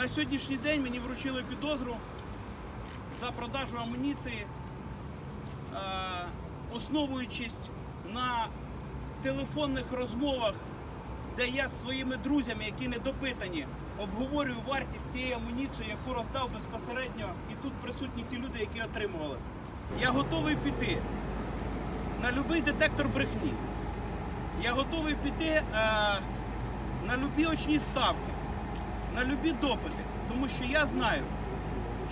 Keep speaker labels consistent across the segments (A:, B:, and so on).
A: На сьогоднішній день мені вручили підозру за продажу амуніції, е, основуючись на телефонних розмовах, де я з своїми друзями, які не допитані, обговорюю вартість цієї амуніції, яку роздав безпосередньо, і тут присутні ті люди, які отримували. Я готовий піти на будь-який детектор брехні. Я готовий піти е, на любі очні ставки, на любі допити, тому що я знаю,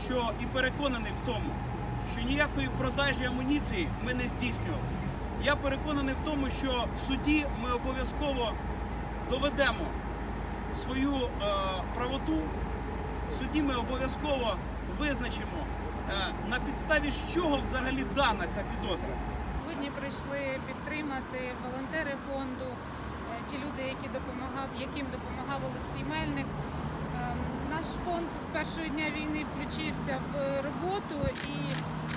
A: що і переконаний в тому, що ніякої продажі амуніції ми не здійснювали. Я переконаний в тому, що в суді ми обов'язково доведемо свою е, правоту. В суді ми обов'язково визначимо, е, на підставі чого взагалі дана ця підозра.
B: Сьогодні прийшли підтримати волонтери фонду, е, ті люди, які допомагав, яким допомагав Олексій Мельник. Ем, Наш фонд з першого дня війни включився в роботу і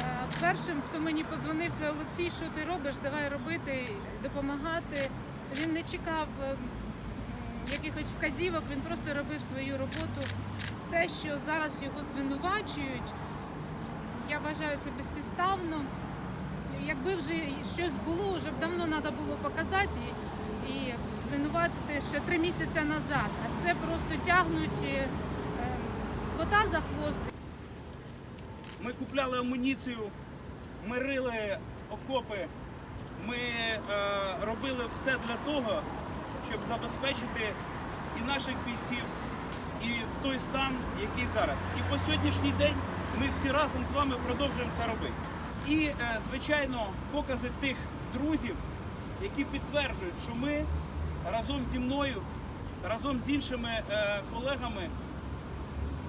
B: е, першим, хто мені позвонив, це Олексій, що ти робиш, давай робити, допомагати. Він не чекав ем, якихось вказівок, він просто робив свою роботу. Те, що зараз його звинувачують, я вважаю це безпідставно. Якби вже щось було, вже б давно треба було показати і, звинуватити ще три місяці назад. А це просто тягнуть е, е, кота за хвост.
A: Ми купляли амуніцію, ми рили окопи, ми е, робили все для того, щоб забезпечити і наших бійців, і в той стан, який зараз. І по сьогоднішній день ми всі разом з вами продовжуємо це робити. І, е, звичайно, покази тих друзів, які підтверджують, що ми разом зі мною, разом з іншими е, колегами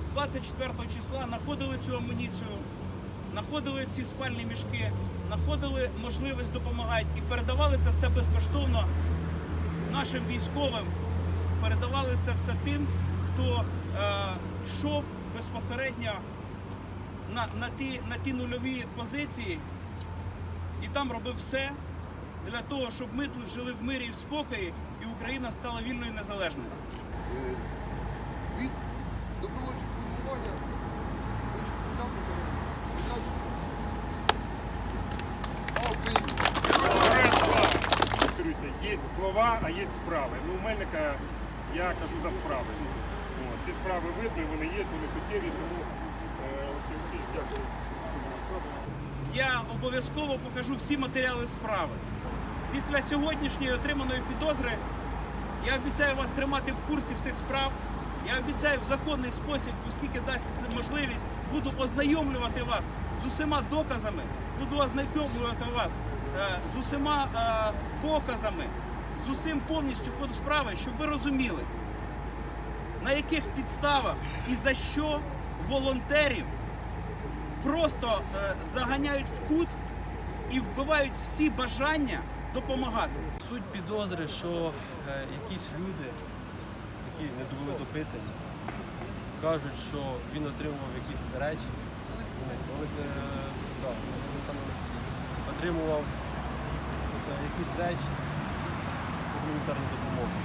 A: з 24 числа знаходили цю амуніцію, знаходили ці спальні мішки, знаходили можливість допомагати і передавали це все безкоштовно нашим військовим, передавали це все тим, хто е, йшов безпосередньо на, на, ті, на ті нульові позиції і там робив все для того, щоб ми тут жили в мирі і в спокої, і Україна стала вільною і незалежною.
C: Е, від добровольчого формування хочу подякувати. Подякувати. Слава Україні!
D: Є слова, а є справи. Ну, у Мельника я кажу за справи. Ці справи видно, вони є, вони суттєві, тому е, Олексій Олексійович, дякую.
A: Я обов'язково покажу всі матеріали справи. Після сьогоднішньої отриманої підозри я обіцяю вас тримати в курсі всіх справ. Я обіцяю в законний спосіб, оскільки дасть це можливість, буду ознайомлювати вас з усіма доказами, буду ознайомлювати вас е, з усіма е, показами, з усім повністю ходу справи, щоб ви розуміли, на яких підставах і за що волонтерів просто е, заганяють в кут і вбивають всі бажання допомагати.
E: Суть підозри, що е, якісь люди, які не були допитані, кажуть, що він отримував якісь речі. Е. Отримував якісь речі, гуманітарну допомогу.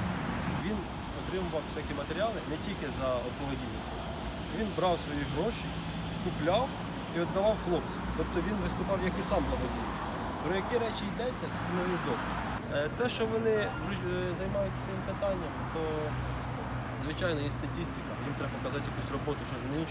E: Він отримував всякі матеріали не тільки за благодійність. Він брав свої гроші, купляв і віддавав хлопцям. Тобто він виступав як і сам благодійник. Про які речі йдеться, це невідомо. Е, Те, що вони е, займаються цим питанням, то звичайно є статистика. Їм треба показати якусь роботу, що ж ніч